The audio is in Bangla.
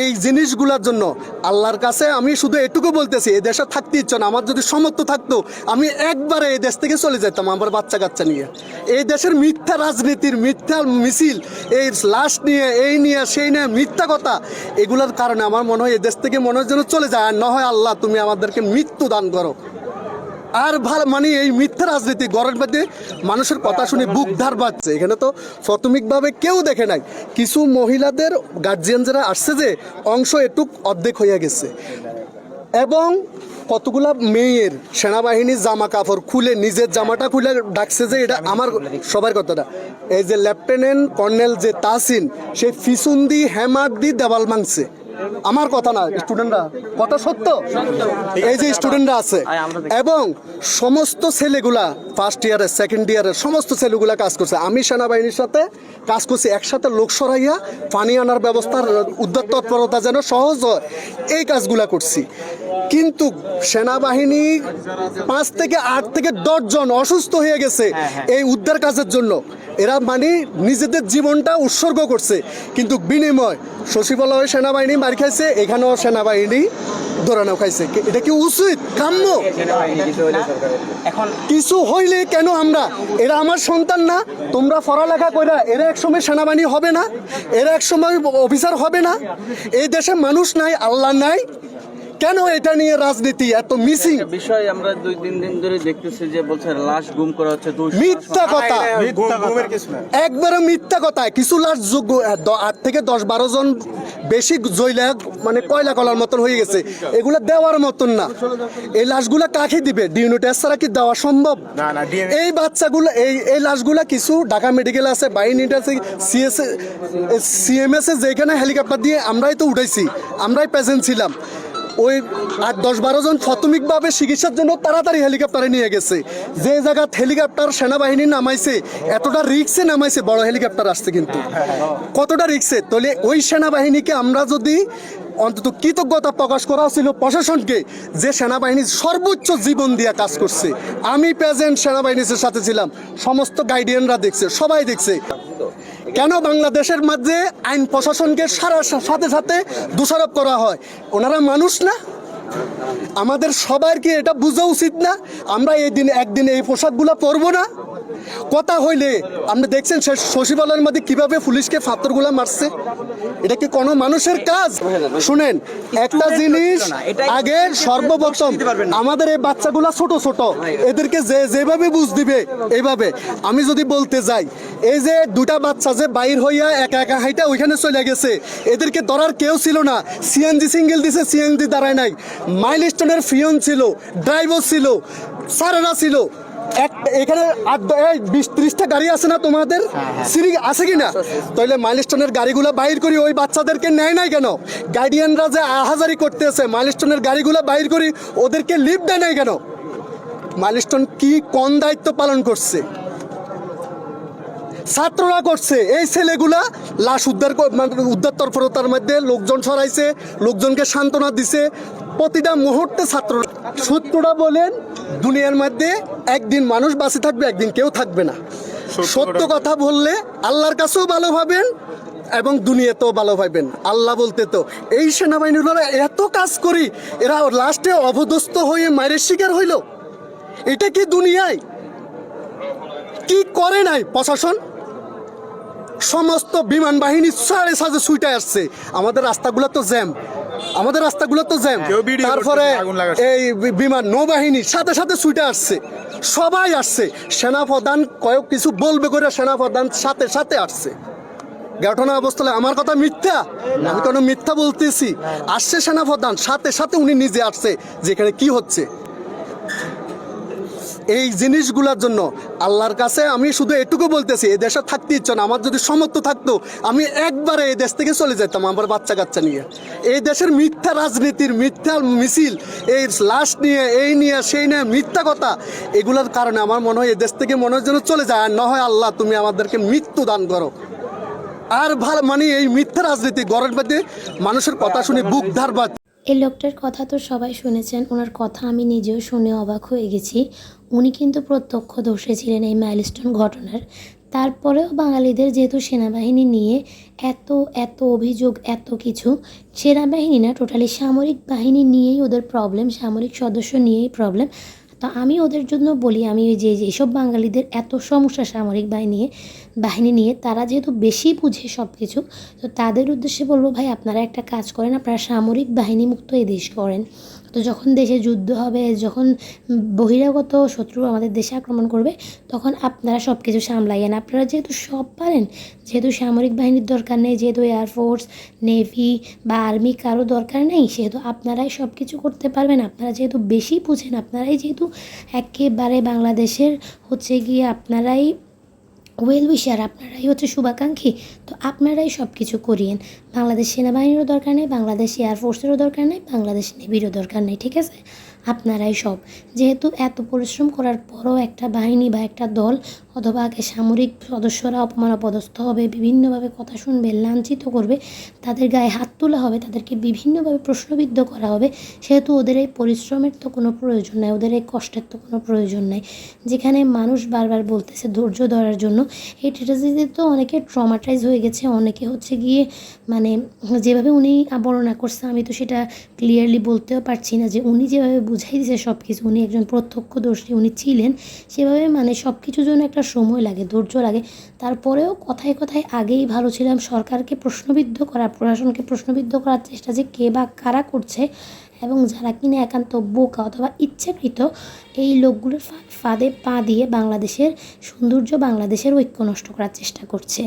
এই জিনিসগুলোর জন্য আল্লাহর কাছে আমি শুধু এটুকু বলতেছি, এই দেশে থাকতে ইচ্ছে না, আমার যদি সমর্থ থাকতো, আমি একবারে এই দেশ থেকে চলে যেতাম আমার বাচ্চা কাচ্চা নিয়ে। এই দেশের মিথ্যা রাজনীতির মিথ্যা মিছিল, এই লাশ নিয়ে, এই নিয়ে, সেই নিয়ে মিথ্যা কথা, এগুলোর কারণে আমার মনে হয় এই দেশ থেকে মনে হয় যেন চলে যায়। আর না হয় আল্লাহ তুমি আমাদেরকে মৃত্যু দান করো। আর ভালো মানে এই মিথ্যা রাজনীতি গড়ের মধ্যে মানুষের কথা শুনে বুক ধার বাচ্ছে এখানে তো প্রাথমিকভাবে কেউ দেখে নাই। কিছু মহিলাদের গার্জিয়ান যারা আসছে যে, অংশ একটু অর্ধেক হইয়া গেছে। এবং কতগুলা মেয়ের সেনাবাহিনীর জামা কাপড় খুলে, নিজের জামাটা খুলে ডাকছে যে, এটা আমার সবার কথাটা এই যে লেফটেন্যান্ট কর্নেল যে তাসিন সে ফিসুন্দি হ্যামার দি দেওয়াল মাংছে আমার কথা না স্টুডেন্টরা কথা সত্য? এই যে স্টুডেন্টরা আছে। এবং সমস্ত ছেলেগুলা ফার্স্ট ইয়ারের সেকেন্ড ইয়ারের সমস্ত ছেলেগুলা কাজ করছে। আমি সেনাবাহিনীর সাথে কাজ করছি একসাথে লোক সরাইয়া পানি আনার ব্যবস্থার উদ্যোগ তৎপরতা যেন সহজ হয় এই কাজগুলা করছি। কিন্তু সেনাবাহিনী পাঁচ থেকে আট থেকে দশজন অসুস্থ হয়ে গেছে এই উদ্ধার কাজের জন্য। এরা মানে নিজেদের জীবনটা উৎসর্গ করছে। কিন্তু বিনিময় সচিবালয় সেনাবাহিনী মার খাইছে এখানেও সেনাবাহিনী দৌড়ানো খাইছে। এটা কি উচিত? কাম্য? এখন কিছু হইলে কেন আমরা? এরা আমার সন্তান না। তোমরা পড়ালেখা কইরা এরা একসময় সেনাবাহিনী হবে না। এরা একসময় অফিসার হবে না। এই দেশে মানুষ নাই আল্লাহ নাই। কেন এটা নিয়ে রাজনীতি এত মিসিং বিষয় আমরা দুই তিন দিন ধরে দেখতেছি যে বলছে লাশ গুম করা হচ্ছে মিথ্যা কথা। একবারে মিথ্যা কথা। কিছু লাশ যোগ্য আট থেকে দশ বারো জন বেশি জইলা মানে কয়লা কলার মতন হয়ে গেছে। এগুলো দেওয়ার মতন না। এই লাশগুলা কাকে দিবে? ডিউনো টেস্ট ছাড়া কি দেওয়া সম্ভব? না, না, DNA এই বাচ্চাগুলো এই এই লাশগুলা কিছু ঢাকা মেডিকেল আছে বাহিনীটা আছে সিএস সিএমএস এ যেখানে হেলিকপ্টার দিয়ে আমরাই তো উঠাইছি আমরাই প্রেজেন্ট ছিলাম। ওই আর দশ বারো জন প্রাথমিকভাবে চিকিৎসার জন্য তাড়াতাড়ি হেলিকপ্টারে নিয়ে গেছে। যে জায়গাত হেলিকপ্টার সেনাবাহিনী নামাইছে, এতটা রিক্সে নামাইছে, বড় হেলিকপ্টার আসছে কিন্তু। কতটা রিক্সে তাহলে ওই সেনাবাহিনীকে আমরা যদি অন্তত কৃতজ্ঞতা প্রকাশ করা ছিল প্রশাসনকে, যে সেনাবাহিনী সর্বোচ্চ জীবন দিয়ে কাজ করছে। আমি প্রেজেন্ট সেনাবাহিনীর সাথে ছিলাম, সমস্ত গাইডিয়ানরা দেখছে, সবাই দেখছে। কেন বাংলাদেশের মাঝে আইন প্রশাসনকে সারা সাথে সাথে দোষারোপ করা হয়? ওনারা মানুষ না? আমাদের সবার কি এটা বোঝা উচিত না। আমরা এই দিন একদিন এই পোশাকগুলো পরবো না। কথা হইলে আপনি দেখছেন সচিবালয়ের মধ্যে কীভাবে পুলিশকে ফাত্তরগুলা মারছে? এটা কি কোনো মানুষের কাজ? শুনেন একটা জিনিস আগে সর্বপ্রথম আমাদের এই বাচ্চাগুলা ছোট ছোট এদেরকে যে যেভাবে বুঝ দিবে এইভাবে আমি যদি বলতে যাই এই যে দুটা বাচ্চা যে বাইর হইয়া একা একা হাইটা ওইখানে চলে গেছে এদেরকে ধরার কেউ ছিল না। সিএনজি সিঙ্গেল দিছে সিএনজি দাঁড়ায় নাই। মাইল স্টোনের ফিয়ন ছিল ড্রাইভার ছিল সারেরা ছিল। এক এখানে আট এই বিশ ত্রিশটা গাড়ি আছে না তোমাদের? সিঁড়ি আছে কি না তাহলে মাইলস্টোনের গাড়িগুলো বাইর করি ওই বাচ্চাদেরকে নেয় নাই কেন? গার্ডিয়ানরা যে আহাজারি করতেছে মাইলস্টোনের গাড়িগুলো বাইর করি ওদেরকে লিফট দেয় নাই কেন? মাইলস্টোন কি কোন দায়িত্ব পালন করছে? ছাত্ররা করছে। এই ছেলেগুলা লাশ উদ্ধার মানে উদ্ধার তৎপরতার মধ্যে লোকজন সরাইছে লোকজনকে সান্ত্বনা দিছে। প্রতিটা মুহূর্তে ছাত্র সূত্রটা বলেন দুনিয়ার মধ্যে একদিন মানুষ বাঁচে থাকবে একদিন কেউ থাকবে না। সত্য কথা বললে আল্লাহর কাছেও ভালো ভাবেন এবং দুনিয়াতেও ভালো ভাবেন। আল্লাহ বলতে তো এই সেনাবাহিনীর এত কাজ করি এরা লাস্টে অবদস্ত হয়ে মায়ের শিকার হইল। এটা কি দুনিয়ায়? কি করে নাই প্রশাসন? সমস্ত বিমান বাহিনী সাড়ে সাজে ছুটে আসছে। আমাদের রাস্তাগুলো তো জ্যাম। আমাদের রাস্তাগুলো তো জ্যাম। তারপরে। এই বিমান নৌবাহিনী সাথে সাথে ছুটে আসছে। সবাই আসছে। সেনাপ্রধান কয়েক কিছু বলবে করে সেনাপ্রধান সাথে সাথে আসছে। ঘটনা অবস্থায় আমার কথা মিথ্যা? আমি কেন মিথ্যা বলতেছি। আসছে সেনাপ্রধান সাথে সাথে উনি নিজে আসছে যেখানে কি হচ্ছে। এই জিনিসগুলোর জন্য আল্লাহর কাছে আমি শুধু এটুকু বলতেছি এই দেশে থাকতে ইচ্ছে না, আমার যদি সমর্থ থাকতো, আমি একবারে এই দেশ থেকে চলে যেতাম আমার বাচ্চা কাচ্চা নিয়ে। এই দেশের মিথ্যা রাজনীতির মিথ্যা মিছিল, এই লাশ নিয়ে, এই নিয়ে, সেই নিয়ে মিথ্যা কথা, এগুলোর কারণে আমার মনে হয় এই দেশ থেকে মনে হয় যেন চলে যায়, আর না হয় আল্লাহ তুমি আমাদেরকে মৃত্যু দান করো। আর ভালো মানে এই মিথ্যা রাজনীতি মধ্যে মানুষের কথা শুনে বুক ধার বাঁধ এই লোকটার কথা তো সবাই শুনেছেন, ওনার কথা আমি নিজেও শুনে অবাক হয়ে গেছি। উনি কিন্তু প্রত্যক্ষদর্শী ছিলেন এই মাইলস্টোন ঘটনার। তারপরেও বাঙালিদের যেহেতু সেনাবাহিনী নিয়ে এত এত অভিযোগ, এত কিছু, সেনাবাহিনী না টোটালি সামরিক বাহিনী নিয়েই ওদের প্রবলেম সামরিক সদস্য নিয়েই প্রবলেম তো আমি ওদের জন্য বলি, আমি ওই যে যেসব বাঙালিদের এত সমস্যা সামরিক বাহিনী নিয়ে বাহিনী নিয়ে তারা যেহেতু বেশি বুঝে সব কিছু তো তাদের উদ্দেশ্যে বলব ভাই, আপনারা একটা কাজ করেন, আপনারা সামরিক বাহিনী মুক্ত এই দেশ করেন। তো যখন দেশে যুদ্ধ হবে, যখন বহিরাগত শত্রু আমাদের দেশে আক্রমণ করবে, তখন আপনারা সব কিছু সামলাইয়েন। আপনারা যেহেতু সব পারেন, যেহেতু সামরিক বাহিনীর দরকার নেই, যেহেতু এয়ারফোর্স নেভি বা আর্মি কারও দরকার নেই, সেহেতু আপনারাই সব কিছু করতে পারবেন। আপনারা যেহেতু বেশি বুঝেন, আপনারাই যেহেতু একেবারে বাংলাদেশের হচ্ছে গিয়ে আপনারাই ওয়েল উইশার আপনারাই হচ্ছে শুভাকাঙ্ক্ষী। তো আপনারাই সব কিছু করিয়েন। বাংলাদেশ সেনাবাহিনীরও দরকার নেই, বাংলাদেশ এয়ারফোর্সেরও দরকার নেই, বাংলাদেশ নেভিরও দরকার নেই, ঠিক আছে? আপনারাই সব। যেহেতু এত পরিশ্রম করার পরও একটা বাহিনী বা একটা দল অথবা আগে সামরিক সদস্যরা অপমান অপদস্থ হবে, বিভিন্নভাবে কথা শুনবে, লাঞ্ছিত করবে, তাদের গায়ে হাত তোলা হবে, তাদেরকে বিভিন্নভাবে প্রশ্নবিদ্ধ করা হবে, সেহেতু ওদের এই পরিশ্রমের তো কোনো প্রয়োজন নাই, ওদের এই কষ্টের তো কোনো প্রয়োজন নাই। যেখানে মানুষ বারবার বলতেছে ধৈর্য ধরার জন্য, এই ট্রেজেডিতে তো অনেকে ট্রমাটাইজ হয়ে গেছে, অনেকে হচ্ছে গিয়ে মানে যেভাবে উনি বর্ণনা করছে, আমি তো সেটা ক্লিয়ারলি বলতেও পারছি না যে উনি যেভাবে বুঝাই দিয়েছে সব কিছু উনি একজন প্রত্যক্ষদর্শী, উনি ছিলেন। সেভাবে মানে সব কিছুর জন্য একটা সময় লাগে, ধৈর্য লাগে। তারপরেও কথায় কথায় আগেই ভালো ছিলাম। সরকারকে প্রশ্নবিদ্ধ করা প্রশাসনকে প্রশ্নবিদ্ধ করার চেষ্টা যে কে বা কারা করছে এবং যারা কিনা একান্ত বোকা অথবা ইচ্ছাকৃত, এই লোকগুলোর ফাঁদে পা দিয়ে বাংলাদেশের সৌন্দর্য বাংলাদেশের ঐক্য নষ্ট করার চেষ্টা করছে।